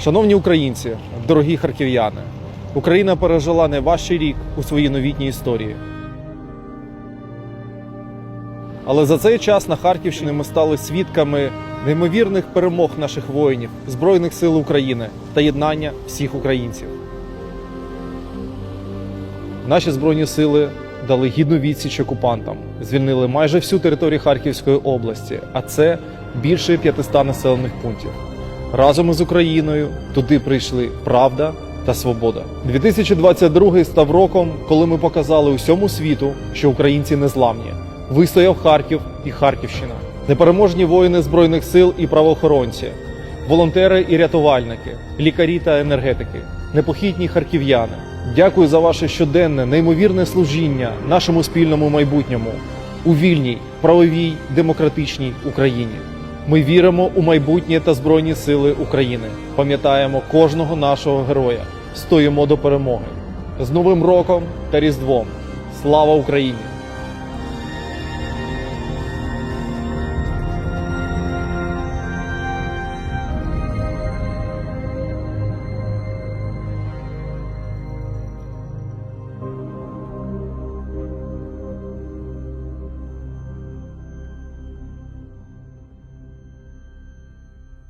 Шановні українці, дорогі харків'яни, Україна пережила найважчий рік у своїй новітній історії. Але за цей час на Харківщині ми стали свідками неймовірних перемог наших воїнів, Збройних сил України та єднання всіх українців. Наші збройні сили дали гідну відсіч окупантам, звільнили майже всю територію Харківської області, а це більше 500 населених пунктів. Разом із Україною туди прийшли правда та свобода. 2022 став роком, коли ми показали усьому світу, що українці незламні. Вистояв Харків і Харківщина, непереможні воїни збройних сил і правоохоронці, волонтери і рятувальники, лікарі та енергетики, непохитні харків'яни. Дякую за ваше щоденне, неймовірне служіння нашому спільному майбутньому у вільній, правовій, демократичній Україні. Ми віримо у майбутнє та збройні сили України. Пам'ятаємо кожного нашого героя. Стоїмо до перемоги. З Новим роком та Різдвом. Слава Україні!